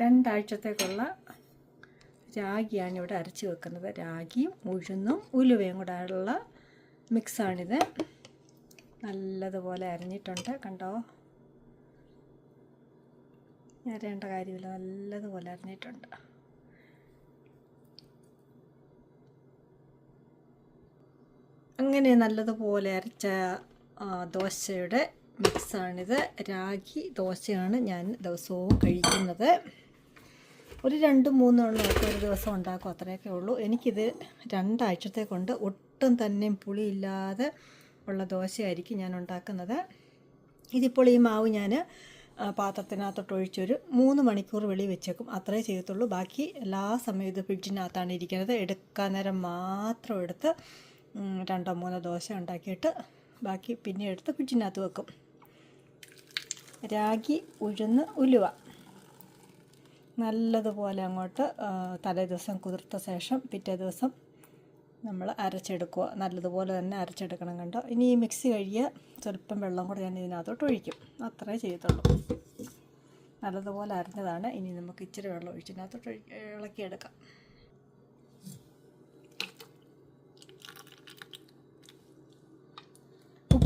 രണ്ടാഴ്ചത്തേക്കുള്ള രാഗിയാണ് ഇവിടെ അരച്ച് വെക്കുന്നത്. രാഗിയും ഉഴുന്നും ഉലുവയും കൂടെ ഉള്ള മിക്സാണിത്. നല്ലതുപോലെ അരഞ്ഞിട്ടുണ്ട്. കണ്ടോ? അരയേണ്ട കാര്യമില്ല. നല്ലതുപോലെ അരിഞ്ഞിട്ടുണ്ട്. അങ്ങനെ നല്ലതുപോലെ അരച്ച ദോശയുടെ മിക്സാണിത്. രാഗി ദോശയാണ് ഞാൻ ദിവസവും കഴിക്കുന്നത്. ഒരു രണ്ട് മൂന്നെണ്ണമൊക്കെ ഒരു ദിവസം ഉണ്ടാക്കും അത്രയൊക്കെ ഉള്ളൂ. എനിക്കിത് രണ്ടാഴ്ചത്തെ കൊണ്ട് ഒട്ടും തന്നെയും പുളിയില്ലാതെ ഉള്ള ദോശയായിരിക്കും ഞാൻ ഉണ്ടാക്കുന്നത്. ഇതിപ്പോൾ ഈ മാവ് ഞാൻ പാത്രത്തിനകത്തോട്ട് ഒഴിച്ചൊരു മൂന്ന് മണിക്കൂർ വെളി വെച്ചേക്കും. അത്രേ ചെയ്യത്തുള്ളൂ. ബാക്കി എല്ലാ സമയവും ഇത് ഫ്രിഡ്ജിനകത്താണ് ഇരിക്കുന്നത്. എടുക്കാൻ നേരം മാത്രം എടുത്ത് രണ്ടോ മൂന്നോ ദോശ ഉണ്ടാക്കിയിട്ട് ബാക്കി പിന്നെ എടുത്ത് ഫ്രിഡ്ജിനകത്ത് വെക്കും. രാഗി ഉഴുന്ന് ഉലുവ. നല്ലതുപോലെ അങ്ങോട്ട് തലേ ദിവസം കുതിർത്ത ശേഷം പിറ്റേ ദിവസം നമ്മൾ അരച്ചെടുക്കുക. നല്ലതുപോലെ തന്നെ അരച്ചെടുക്കണം കണ്ടോ? ഇനി ഈ മിക്സി കഴിയുക സ്വല്പം വെള്ളം കൂടെ ഞാൻ ഇതിനകത്തോട്ട് ഒഴിക്കും. അത്രേ ചെയ്യത്തുള്ളൂ. നല്ലതുപോലെ അരഞ്ഞതാണ്. ഇനി നമുക്ക് ഇച്ചിരി വെള്ളം ഒഴിച്ചതിനകത്തോട്ട് ഒഴി- ഇളക്കിയെടുക്കാം.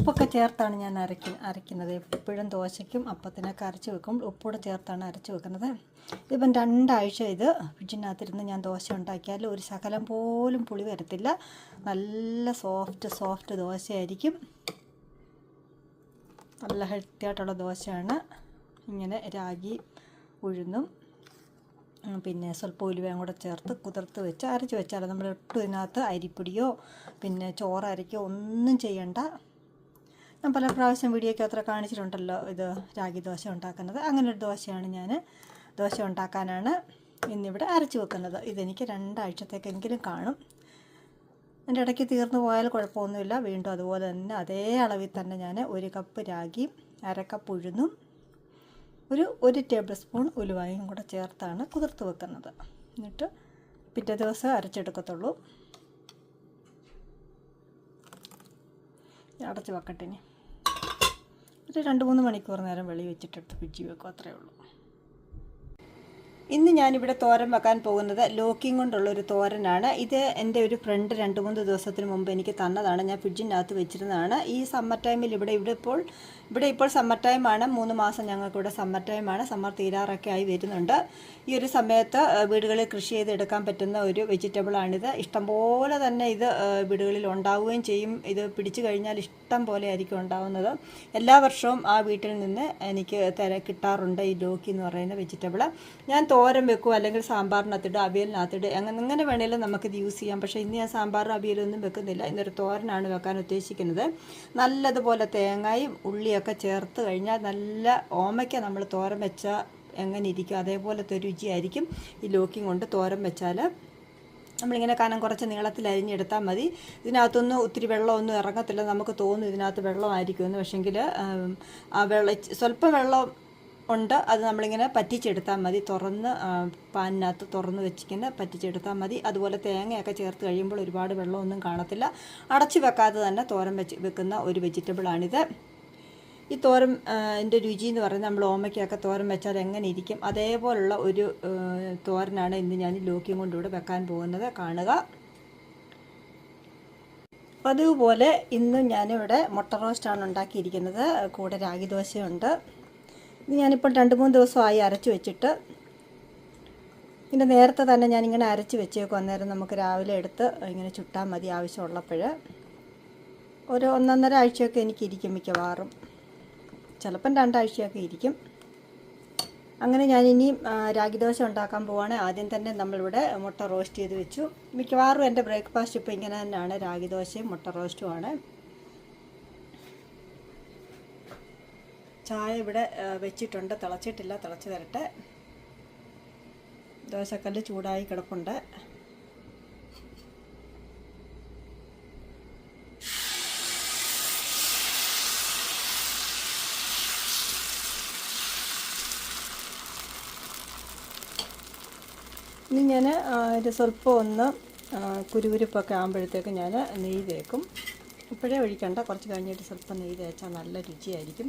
ഉപ്പൊക്കെ ചേർത്താണ് ഞാൻ അരക്കി അരയ്ക്കുന്നത്. എപ്പോഴും ദോശയ്ക്കും അപ്പത്തിനൊക്കെ അരച്ച് വെക്കും. ഉപ്പൂടെ ചേർത്താണ് അരച്ച് വെക്കുന്നത്. ഇപ്പം രണ്ടാഴ്ച ഇത് ഫ്രിഡ്ജിനകത്തിരുന്ന് ഞാൻ ദോശ ഉണ്ടാക്കിയാൽ ഒരു ശകലം പോലും പുളി വരത്തില്ല. നല്ല സോഫ്റ്റ് സോഫ്റ്റ് ദോശയായിരിക്കും. നല്ല ഹെൽത്തി ആയിട്ടുള്ള ദോശയാണ്. ഇങ്ങനെ രാഗി ഉഴുന്നും പിന്നെ സ്വല്പം ഉലുവയും കൂടെ ചേർത്ത് കുതിർത്ത് വെച്ച് അരച്ച് വെച്ചാൽ നമ്മൾ ഒട്ടും ഇതിനകത്ത് അരിപ്പൊടിയോ പിന്നെ ചോറ് അരയ്ക്കോ ഒന്നും ചെയ്യണ്ട. ഞാൻ പല പ്രാവശ്യം വീഡിയോയ്ക്ക് അത്ര കാണിച്ചിട്ടുണ്ടല്ലോ ഇത് രാഗി ദോശ ഉണ്ടാക്കുന്നത്. അങ്ങനെ ഒരു ദോശയാണ് ഞാൻ ദോശ ഉണ്ടാക്കാനാണ് ഇന്നിവിടെ അരച്ചു വെക്കുന്നത്. ഇതെനിക്ക് രണ്ടാഴ്ചത്തേക്കെങ്കിലും കാണും. എന്റെ ഇടയ്ക്ക് തീർന്നു പോയാൽ കുഴപ്പമൊന്നുമില്ല. വീണ്ടും അതുപോലെ തന്നെ അതേ അളവിൽ തന്നെ ഞാൻ ഒരു കപ്പ് രാഗി അരക്കപ്പ് കപ്പ് ഉഴുന്നും ഒരു ഒരു ടേബിൾ സ്പൂൺ ഉലുവായും കൂടെ ചേർത്താണ് കുതിർത്ത് വെക്കുന്നത്. എന്നിട്ട് പിറ്റേ ദിവസം അരച്ചെടുക്കത്തുള്ളൂ. അടച്ച് വെക്കട്ടെ ഇനി. ഒരു രണ്ട് മൂന്ന് മണിക്കൂർ നേരം വെളി വെച്ചിട്ടെടുത്ത് ഫ്രിഡ്ജിൽ വെക്കും അത്രയേ ഉള്ളൂ. ഇന്ന് ഞാനിവിടെ തോരൻ വെക്കാൻ പോകുന്നത് ലോക്കിങ് കൊണ്ടുള്ള ഒരു തോരനാണ്. ഇത് എന്റെ ഒരു ഫ്രണ്ട് രണ്ട് മൂന്ന് ദിവസത്തിന് മുമ്പ് എനിക്ക് തന്നതാണ്. ഞാൻ ഫ്രിഡ്ജിനകത്ത് വെച്ചിരുന്നതാണ്. ഈ സമ്മർ ടൈമിൽ ഇവിടെ ഇവിടെ ഇപ്പോൾ ഇവിടെ ഇപ്പോൾ സമ്മർ ടൈമാണ് മൂന്ന് മാസം ഞങ്ങൾക്കിവിടെ സമ്മർ ടൈമാണ് സമ്മർ തീരാറൊക്കെ ആയി വരുന്നുണ്ട്. ഈ ഒരു സമയത്ത് വീടുകളിൽ കൃഷി ചെയ്തെടുക്കാൻ പറ്റുന്ന ഒരു വെജിറ്റബിളാണിത് ഇഷ്ടംപോലെ തന്നെ ഇത് വീടുകളിൽ ഉണ്ടാവുകയും ചെയ്യും. ഇത് പിടിച്ചു കഴിഞ്ഞാൽ ഇഷ്ടം പോലെ ആയിരിക്കും ഉണ്ടാവുന്നത്. എല്ലാ വർഷവും ആ വീട്ടിൽ നിന്ന് എനിക്ക് തര കിട്ടാറുണ്ട് ഈ ലോക്കി എന്ന് പറയുന്ന വെജിറ്റബിൾ ഞാൻ തോരൻ വെക്കും അല്ലെങ്കിൽ സാമ്പാറിനകത്തിടും അവിയലിനകത്തിടും അങ്ങനെ എങ്ങനെ വേണേലും നമുക്കിത് യൂസ് ചെയ്യാം. പക്ഷേ ഇന്ന് ഞാൻ സാമ്പാറും അവിയലൊന്നും വെക്കുന്നില്ല. ഇന്നൊരു തോരനാണ് വെക്കാൻ ഉദ്ദേശിക്കുന്നത്. നല്ലതുപോലെ തേങ്ങയും ഉള്ളിയൊക്കെ ചേർത്ത് കഴിഞ്ഞാൽ നല്ല ഓമയ്ക്ക നമ്മൾ തോരൻ വെച്ചാൽ എങ്ങനെ ഇരിക്കും അതേപോലത്തെ രുചിയായിരിക്കും ഈ ലോക്കിങ് കൊണ്ട് തോരൻ വെച്ചാൽ. നമ്മളിങ്ങനെ കനം കുറച്ച് നീളത്തിൽ അരിഞ്ഞെടുത്താൽ മതി. ഇതിനകത്തൊന്നും ഒത്തിരി വെള്ളമൊന്നും ഇറങ്ങത്തില്ല. നമുക്ക് തോന്നും ഇതിനകത്ത് വെള്ളമായിരിക്കുമെന്ന് പക്ഷെങ്കിൽ ആ വെള്ള സ്വല്പം വെള്ളം ഉണ്ട്. അത് നമ്മളിങ്ങനെ പറ്റിച്ചെടുത്താൽ മതി. തുറന്ന് പാനിനകത്ത് തുറന്ന് വെച്ചിങ്ങനെ പറ്റിച്ചെടുത്താൽ മതി. അതുപോലെ തേങ്ങയൊക്കെ ചേർത്ത് കഴിയുമ്പോൾ ഒരുപാട് വെള്ളമൊന്നും കാണത്തില്ല. അടച്ചു വെക്കാതെ തന്നെ തോരൻ വെച്ച് വെക്കുന്ന ഒരു വെജിറ്റബിളാണിത്. ഈ തോരം എന്റെ രുചി എന്ന് പറയുന്നത് നമ്മൾ ഓമയ്ക്കൊക്കെ തോരൻ വെച്ചാൽ എങ്ങനെ ഇരിക്കും? അതേപോലുള്ള ഒരു തോരനാണ് ഇന്ന് ഞാൻ ലോക്കിയും കൊണ്ട് ഇവിടെ വെക്കാൻ പോകുന്നത്. കാണുക. പതിവുപോലെ ഇന്നും ഞാനിവിടെ മുട്ട റോസ്റ്റാണ് ഉണ്ടാക്കിയിരിക്കുന്നത്. കൂടെ രാഗി ദോശയുണ്ട്. ഇത് ഞാനിപ്പോൾ രണ്ട് മൂന്ന് ദിവസമായി അരച്ച് വെച്ചിട്ട് പിന്നെ നേരത്തെ തന്നെ ഞാനിങ്ങനെ അരച്ച് വെച്ചേക്കും. അന്നേരം നമുക്ക് രാവിലെ എടുത്ത് ഇങ്ങനെ ചുട്ടാൽ മതി ആവശ്യമുള്ളപ്പോൾ ഒരു ഒന്നൊന്നര ആഴ്ചയൊക്കെ എനിക്കിരിക്കും മിക്കവാറും. ചിലപ്പം രണ്ടാഴ്ചയൊക്കെ ഇരിക്കും. അങ്ങനെ ഞാൻ ഇനി രാഗി ദോശ ഉണ്ടാക്കാൻ പോവാണ്. ആദ്യം തന്നെ നമ്മളിവിടെ മുട്ട റോസ്റ്റ് ചെയ്ത് വെച്ചു. മിക്കവാറും എന്റെ ബ്രേക്ക്ഫാസ്റ്റ് ഇപ്പോൾ ഇങ്ങനെ തന്നെയാണ്. രാഗി ദോശയും മുട്ട റോസ്റ്റുമാണ് ചായ ഇവിടെ വെച്ചിട്ടുണ്ട്. തിളച്ചിട്ടില്ല. തിളച്ച് തരട്ടെ. ദോശക്കല്ല് ചൂടായി കിടപ്പുണ്ട്. ഇനി ഞാൻ ഇത് സ്വല്പം ഒന്ന് കുരുകുരുപ്പൊക്കെ ആകുമ്പോഴത്തേക്ക് ഞാൻ നെയ്യ് തേക്കും. ഇപ്പോഴേ ഒഴിക്കണ്ട കുറച്ച് കഴിഞ്ഞിട്ട് സ്വല്പം നെയ്യ് തേച്ചാൽ നല്ല രുചിയായിരിക്കും.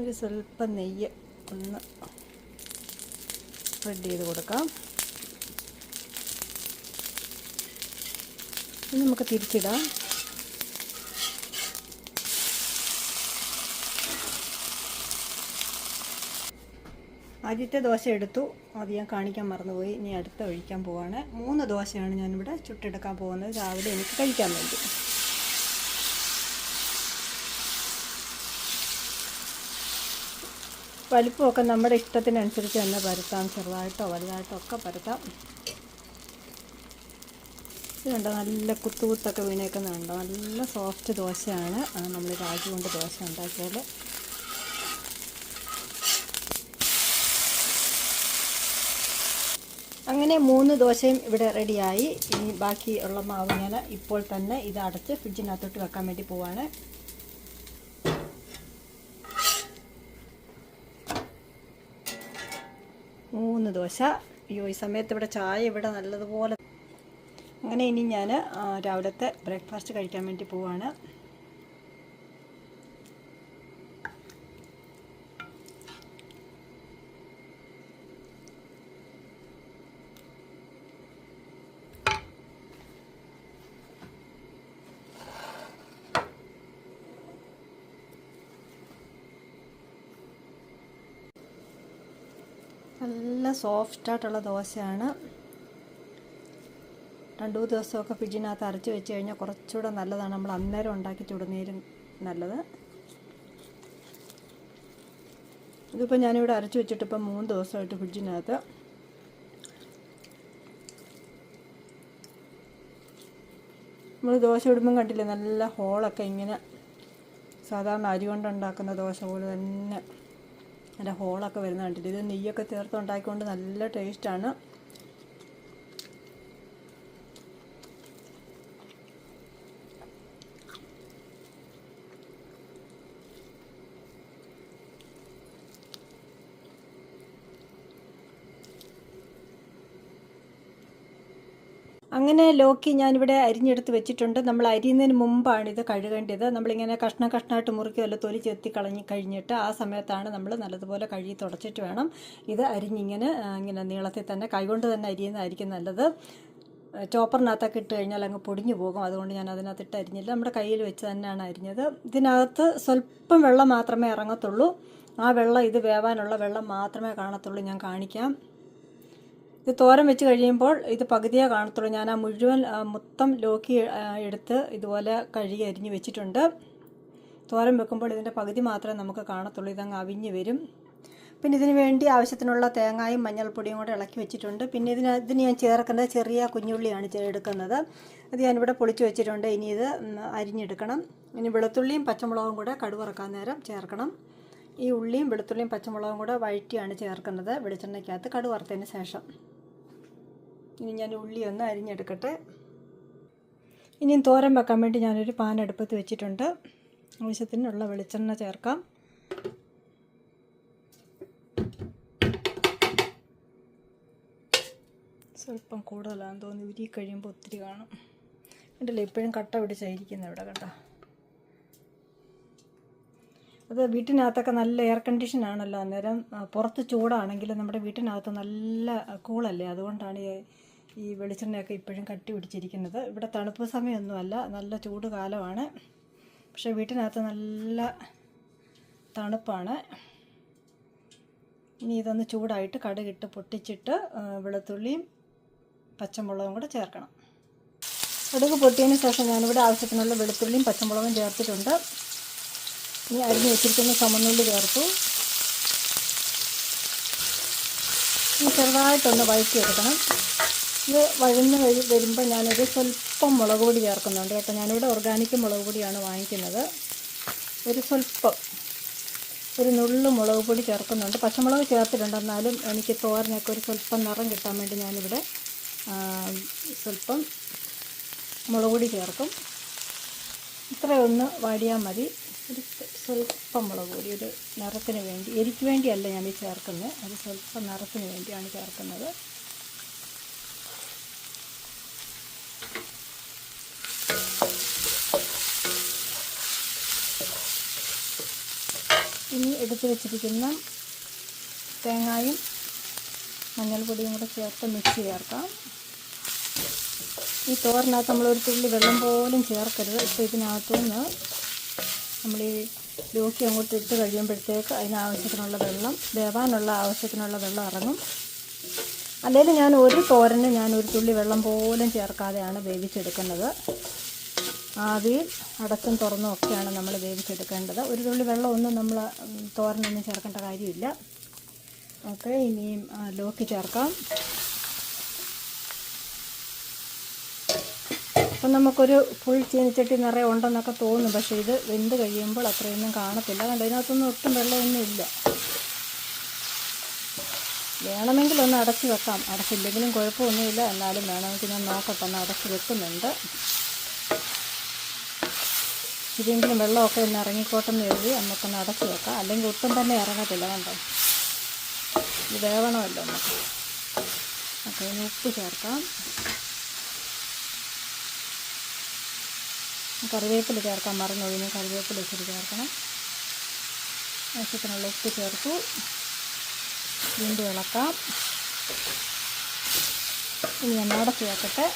ഒരു സ്വല്പം നെയ്യ് ഒന്ന് സ്പ്രെഡ് ചെയ്ത് കൊടുക്കാം. ഇനി നമുക്ക് തിരിച്ചിടാം. ആദ്യത്തെ ദോശ എടുത്തു. അത് ഞാൻ കാണിക്കാൻ മറന്നുപോയി. ഇനി അടുത്ത ഒഴിക്കാൻ പോവാണ്. മൂന്ന് ദോശയാണ് ഞാനിവിടെ ചുട്ടെടുക്കാൻ പോകുന്നത്. രാവിലെ എനിക്ക് കഴിക്കാൻ വേണ്ടി. വലിപ്പമൊക്കെ നമ്മുടെ ഇഷ്ടത്തിനനുസരിച്ച് തന്നെ പരത്താം. ചെറുതായിട്ടോ വലുതായിട്ടോ ഒക്കെ പരത്താം. ഇത് കണ്ടോ? നല്ല കുത്തുകുത്തൊക്കെ വീണേക്കുന്നുണ്ട് നല്ല സോഫ്റ്റ് ദോശയാണ്. നമ്മൾ രാജി കൊണ്ട് ദോശ ഉണ്ടാക്കിയാൽ അങ്ങനെ മൂന്ന് ദോശയും ഇവിടെ റെഡിയായി. ഇനി ബാക്കിയുള്ള മാവ് ഞാൻ ഇപ്പോൾ തന്നെ ഇത് അടച്ച് ഫ്രിഡ്ജിനകത്തോട്ട് വെക്കാൻ വേണ്ടി പോവാണ്. മൂന്ന് ദോശ. അയ്യോ ഈ സമയത്ത് ഇവിടെ ചായ ഇവിടെ നല്ലതുപോലെ. അങ്ങനെ ഇനി ഞാൻ രാവിലത്തെ ബ്രേക്ക്ഫാസ്റ്റ് കഴിക്കാൻ വേണ്ടി പോവാണ്. നല്ല സോഫ്റ്റായിട്ടുള്ള ദോശയാണ്. രണ്ടു മൂന്ന് ദിവസമൊക്കെ ഫ്രിഡ്ജിനകത്ത് അരച്ച് വെച്ച് കഴിഞ്ഞാൽ കുറച്ചുകൂടെ നല്ലതാണ്. നമ്മൾ അന്നേരം ഉണ്ടാക്കി ചുടുന്നേരും നല്ലത്. ഇതിപ്പോൾ ഞാനിവിടെ അരച്ച് വെച്ചിട്ട് ഇപ്പം മൂന്ന് ദിവസമായിട്ട് ഫ്രിഡ്ജിനകത്ത് നമ്മൾ ദോശ ഇടുമ്പം കണ്ടില്ലേ നല്ല ഹോളൊക്കെ ഇങ്ങനെ സാധാരണ അരി കൊണ്ടുണ്ടാക്കുന്ന ദോശ പോലെ തന്നെ. നല്ല ഹോളൊക്കെ വരുന്ന കണ്ടിട്ട് ഇത് നെയ്യൊക്കെ ചേർത്ത് ഉണ്ടാക്കിക്കൊണ്ട് നല്ല ടേസ്റ്റാണ് അങ്ങനെ ലോക്കി ഞാനിവിടെ അരിഞ്ഞെടുത്ത് വെച്ചിട്ടുണ്ട്. നമ്മൾ അരിയുന്നതിന് മുമ്പാണ് ഇത് കഴുകേണ്ടത്. നമ്മളിങ്ങനെ കഷ്ണം കഷ്ണമായിട്ട് മുറിക്കുമല്ലോ തൊലി ചെത്തി കളഞ്ഞ് കഴിഞ്ഞിട്ട് ആ സമയത്താണ് നമ്മൾ നല്ലതുപോലെ കഴുകി തുടച്ചിട്ട് വേണം ഇത് അരിഞ്ഞിങ്ങനെ ഇങ്ങനെ നീളത്തിൽ തന്നെ കൈകൊണ്ട് തന്നെ അരിയുന്നതായിരിക്കും നല്ലത്. ചോപ്പറിനകത്തൊക്കെ ഇട്ട് കഴിഞ്ഞാൽ അങ്ങ് പൊടിഞ്ഞു പോകും. അതുകൊണ്ട് ഞാൻ അതിനകത്തിട്ട് അരിഞ്ഞില്ല. നമ്മുടെ കയ്യിൽ വെച്ച് തന്നെയാണ് അരിഞ്ഞത്. ഇതിനകത്ത് സ്വല്പം വെള്ളം മാത്രമേ ഇറങ്ങത്തുള്ളൂ. ആ വെള്ളം ഇത് വേവാനുള്ള വെള്ളം മാത്രമേ കാണത്തുള്ളൂ. ഞാൻ കാണിക്കാം. ഇത് തോരൻ വെച്ച് കഴിയുമ്പോൾ ഇത് പകുതിയേ കാണത്തുള്ളൂ. ഞാൻ ആ മുഴുവൻ മൊത്തം ലോക്കി എടുത്ത് ഇതുപോലെ കഴുകി അരിഞ്ഞ് വെച്ചിട്ടുണ്ട്. തോരൻ വെക്കുമ്പോൾ ഇതിന്റെ പകുതി മാത്രമേ നമുക്ക് കാണത്തുള്ളൂ. ഇതങ്ങ് അവിഞ്ഞ് വരും. പിന്നെ ഇതിന് വേണ്ടി ആവശ്യത്തിനുള്ള തേങ്ങായും മഞ്ഞൾപ്പൊടിയും കൂടെ ഇളക്കി വെച്ചിട്ടുണ്ട്. പിന്നെ ഇതിന് ഇതിന് ഞാൻ ചേർക്കുന്നത് ചെറിയ കുഞ്ഞുള്ളിയാണ് എടുക്കുന്നത്. അത് ഞാനിവിടെ പൊളിച്ച് വെച്ചിട്ടുണ്ട്. ഇനി ഇത് അരിഞ്ഞെടുക്കണം. ഇനി വെളുത്തുള്ളിയും പച്ചമുളകും കൂടെ കടുവറക്കാൻ നേരം ചേർക്കണം. ഈ ഉള്ളിയും വെളുത്തുള്ളിയും പച്ചമുളകും കൂടെ വഴറ്റിയാണ് ചേർക്കുന്നത് വെളിച്ചെണ്ണയ്ക്കകത്ത് കടുവറുത്തതിന് ശേഷം. ഇനി ഞാൻ ഉള്ളി ഒന്ന് അരിഞ്ഞെടുക്കട്ടെ. ഇനിയും തോരൻ വെക്കാൻ വേണ്ടി ഞാനൊരു പാൻ അടുപ്പത്ത് വെച്ചിട്ടുണ്ട്. ആവശ്യത്തിനുള്ള വെളിച്ചെണ്ണ ചേർക്കാം. സ്വല്പം കൂടുതലാണെന്ന് തോന്നി ഉരി കഴിയുമ്പോൾ ഒത്തിരി കാണും. കണ്ടില്ലേ? ഇപ്പോഴും കട്ട പിടിച്ചായിരിക്കുന്നത് ഇവിടെ കേട്ടോ അത് വീട്ടിനകത്തൊക്കെ നല്ല എയർ കണ്ടീഷൻ ആണല്ലോ അന്നേരം പുറത്ത് ചൂടാണെങ്കിൽ നമ്മുടെ വീട്ടിനകത്ത് നല്ല കൂളല്ലേ? അതുകൊണ്ടാണ് ഈ- വെളിച്ചെണ്ണയൊക്കെ ഇപ്പോഴും കട്ടി പിടിച്ചിരിക്കുന്നത്. ഇവിടെ തണുപ്പ് സമയമൊന്നുമല്ല നല്ല ചൂട് കാലമാണ്. പക്ഷേ വീട്ടിനകത്ത് നല്ല തണുപ്പാണ്. ഇനി ഇതൊന്ന് ചൂടായിട്ട് കടുകിട്ട് പൊട്ടിച്ചിട്ട് വെളുത്തുള്ളിയും പച്ചമുളകും കൂടെ ചേർക്കണം. കടുക് പൊട്ടിയതിന് ശേഷം ഞാനിവിടെ ആവശ്യത്തിനുള്ള വെളുത്തുള്ളിയും പച്ചമുളകും ചേർത്തിട്ടുണ്ട്. ഇനി അരിഞ്ഞ് വെച്ചിരിക്കുന്ന ചുമന്നുള്ളി ചേർത്തു. ഇനി ചെറുതായിട്ടൊന്ന് വഴറ്റിയെടുക്കണം. ഇത് വഴന്ന് വഴി വരുമ്പോൾ ഞാനൊരു സ്വല്പം മുളക് പൊടി ചേർക്കുന്നുണ്ട് കേട്ടോ. ഞാനിവിടെ ഓർഗാനിക് മുളക് പൊടിയാണ് വാങ്ങിക്കുന്നത്. ഒരു സ്വല്പം ഒരു നുള്ളു മുളക് പൊടി ചേർക്കുന്നുണ്ട്. പച്ചമുളക് ചേർത്തിട്ടുണ്ട്. എന്നാലും എനിക്ക് തോരനൊക്കെ ഒരു സ്വല്പം നിറം കിട്ടാൻ വേണ്ടി ഞാനിവിടെ സ്വല്പം മുളക് പൊടി ചേർക്കും. ഇത്രയൊന്ന് വാടിയാൽ മതി. ഒരു സ്വല്പം മുളക് പൊടി ഒരു നിറത്തിന് വേണ്ടി എരിക്ക് വേണ്ടിയല്ല ഞാൻ ഈ ചേർക്കുന്നത്. അത് സ്വല്പം നിറത്തിന് വേണ്ടിയാണ് ചേർക്കുന്നത്. ഇനി എടുത്തു വെച്ചിരിക്കുന്ന തേങ്ങായും മഞ്ഞൾപ്പൊടിയും കൂടെ ചേർത്ത് മിക്സ് ചേർക്കാം. ഈ തോരനകത്ത് നമ്മളൊരു തുള്ളി വെള്ളം പോലും ചേർക്കരുത്. ഇപ്പോൾ ഇതിനകത്തുനിന്ന് നമ്മൾ ഈ ലോക്കി അങ്ങോട്ട് ഇട്ട് കഴിയുമ്പോഴത്തേക്ക് അതിനാവശ്യത്തിനുള്ള വെള്ളം വേവാനുള്ള ആവശ്യത്തിനുള്ള വെള്ളം ഇറങ്ങും. അല്ലെങ്കിൽ ഞാൻ ഒരു തോരന് ഞാൻ ഒരു തുള്ളി വെള്ളം പോലും ചേർക്കാതെയാണ് വേവിച്ചെടുക്കുന്നത്. ആവിയിൽ അടച്ചും തുറന്നും ഒക്കെയാണ് നമ്മൾ വേവിച്ചെടുക്കേണ്ടത്. ഒരു തുള്ളി വെള്ളമൊന്നും നമ്മൾ തോരനൊന്നും ചേർക്കേണ്ട കാര്യമില്ല. ഓക്കെ ഇനിയും ലോക്ക് ചേർക്കാം. അപ്പം നമുക്കൊരു ഫുൾ ചീനിച്ചട്ടി നിറയെ ഉണ്ടെന്നൊക്കെ തോന്നും. പക്ഷേ ഇത് വെന്ത് കഴിയുമ്പോൾ അത്രയൊന്നും കാണത്തില്ല. കണ്ടോ ഇതിനകത്തൊന്നും ഒട്ടും വെള്ളമൊന്നും ഇല്ല. വേണമെങ്കിൽ ഒന്ന് അടച്ചു വെക്കാം. അടച്ചില്ലെങ്കിലും കുഴപ്പമൊന്നുമില്ല. എന്നാലും വേണമെങ്കിൽ ഞാൻ നോക്കട്ടെ. ഒന്ന് അടച്ച് വെക്കുന്നുണ്ട്. ഇതെങ്കിലും വെള്ളമൊക്കെ ഒന്ന് ഇറങ്ങിക്കോട്ടെന്ന് എഴുതി നമുക്കൊന്ന് അടച്ചു വെക്കാം. അല്ലെങ്കിൽ ഒട്ടും തന്നെ ഇറങ്ങത്തില്ല. കണ്ടോ? ഇത് വേവണമല്ലോ നമുക്ക്. അപ്പോൾ ഉപ്പ് ചേർക്കാം. കറിവേപ്പില ചേർക്കാൻ മറന്നു ഇനി കറിവേപ്പില ഇച്ചിരി ചേർക്കണം. ആവശ്യത്തിനുള്ള ഉപ്പ് ചേർത്തു. വീണ്ടും ഇളക്കാം. ഇനി ഞാൻ അടച്ച് വെക്കട്ടെ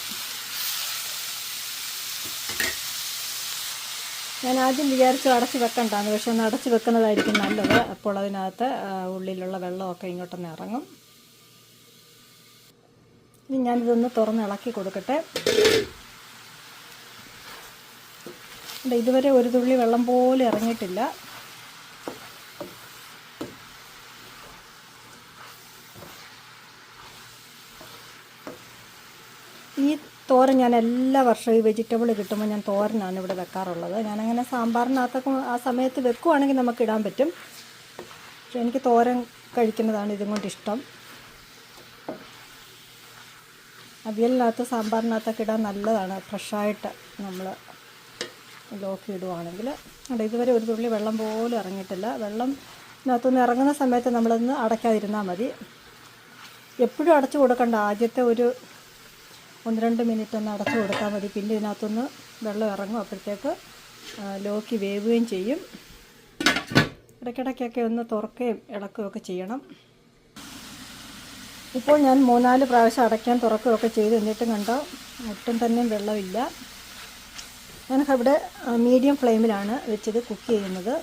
ഞാൻ ആദ്യം വിചാരിച്ചു അടച്ച് വെക്കണ്ടാന്ന് പക്ഷെ ഒന്ന് അടച്ച് വെക്കുന്നതായിരിക്കും നല്ലത്. അപ്പോൾ അതിനകത്ത് ഉള്ളിലുള്ള വെള്ളമൊക്കെ ഇങ്ങോട്ടൊന്ന് ഇറങ്ങും. ഇനി ഞാനിതൊന്ന് തുറന്ന് ഇളക്കി കൊടുക്കട്ടെ. ഇതുവരെ ഒരു തുള്ളി വെള്ളം പോലും ഇറങ്ങിയിട്ടില്ല. ഈ തോരൻ ഞാൻ എല്ലാ വർഷവും ഈ വെജിറ്റബിൾ കിട്ടുമ്പോൾ ഞാൻ തോരനാണ് ഇവിടെ വെക്കാറുള്ളത്. ഞാനങ്ങനെ സാമ്പാറിനകത്തൊക്കെ ആ സമയത്ത് വെക്കുവാണെങ്കിൽ നമുക്ക് ഇടാൻ പറ്റും. പക്ഷെ എനിക്ക് തോരൻ കഴിക്കുന്നതാണ് ഇതും കൊണ്ട് ഇഷ്ടം. അവിയലിനകത്ത് സാമ്പാറിനകത്തൊക്കെ ഇടാൻ നല്ലതാണ് ഫ്രഷായിട്ട് നമ്മൾ ലോക്കി ഇടുവാണെങ്കിൽ അവിടെ ഇതുവരെ ഒരു തുള്ളി വെള്ളം പോലും ഇറങ്ങിയിട്ടില്ല. വെള്ളം ഇതിനകത്തുനിന്ന് ഇറങ്ങുന്ന സമയത്ത് നമ്മളൊന്ന് അടയ്ക്കാതിരുന്നാൽ മതി. എപ്പോഴും അടച്ചു കൊടുക്കണ്ട. ആദ്യത്തെ ഒരു ഒന്ന് രണ്ട് മിനിറ്റ് ഒന്ന് അടച്ചു കൊടുത്താൽ മതി. പിന്നെ ഇതിനകത്തുനിന്ന് വെള്ളം ഇറങ്ങും. അപ്പോഴത്തേക്ക് ലോക്ക് വേവുകയും ചെയ്യും. ഇടയ്ക്കിടയ്ക്കൊക്കെ ഒന്ന് തുറക്കുകയും ഇളക്കുകയൊക്കെ ചെയ്യണം. ഇപ്പോൾ ഞാൻ മൂന്നാൽ പ്രാവശ്യം അടയ്ക്കാൻ തുറക്കുകയൊക്കെ ചെയ്ത്. എന്നിട്ടും കണ്ടോ ഒട്ടും തന്നെ വെള്ളമില്ല. ഞാൻ ഇവിടെ മീഡിയം ഫ്ലെയിമിലാണ് വെച്ചത് കുക്ക് ചെയ്യുന്നത്.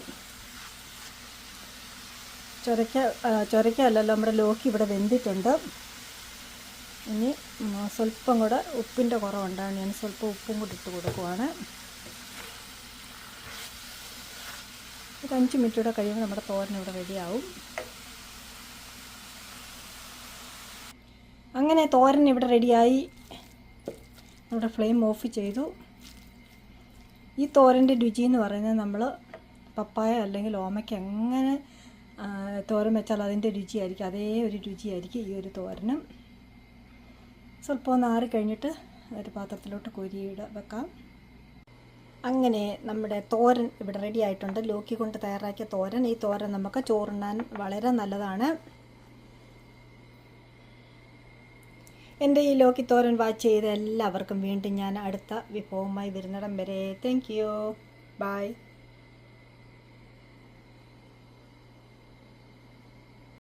ചൊരക്ക ആ, ചൊരക്ക അല്ലല്ലോ നമ്മുടെ ലോക്കി ഇവിടെ വെന്തിട്ടുണ്ട്. ഇനി സ്വല്പം കൂടെ ഉപ്പിന്റെ കുറവുണ്ടാണ് ഞാൻ സ്വല്പം ഉപ്പും കൂടി ഇട്ട് കൊടുക്കുവാണ്. ഒരു അഞ്ച് മിനിറ്റ് കൂടെ കഴിയുമ്പോൾ നമ്മുടെ തോരൻ ഇവിടെ റെഡിയാവും. അങ്ങനെ തോരൻ ഇവിടെ റെഡിയായി. നമ്മുടെ ഫ്ലെയിം ഓഫ് ചെയ്തു. ഈ തോരന്റെ രുചി എന്ന് പറയുന്നത് നമ്മൾ പപ്പായ അല്ലെങ്കിൽ ഓമയ്ക്ക് എങ്ങനെ തോരൻ വെച്ചാൽ അതിന്റെ രുചിയായിരിക്കും അതേ ഒരു രുചിയായിരിക്കും ഈ ഒരു തോരനും. സ്വല്പം ഒന്ന് ആറി കഴിഞ്ഞിട്ട് ഒരു പാത്രത്തിലോട്ട് കൊരിയിട വെക്കാം. അങ്ങനെ നമ്മുടെ തോരൻ ഇവിടെ റെഡി ആയിട്ടുണ്ട്. ലോക്കി കൊണ്ട് തയ്യാറാക്കിയ തോരൻ. ഈ തോരൻ നമുക്ക് ചോറുണ്ണാൻ വളരെ നല്ലതാണ്. എന്റെ ഈ ലോക്കി തോരൻ വാച്ച് ചെയ്ത എല്ലാവർക്കും വീണ്ടും ഞാൻ അടുത്ത വിഭവവുമായി വരുന്നിടം വരെ. Thank you by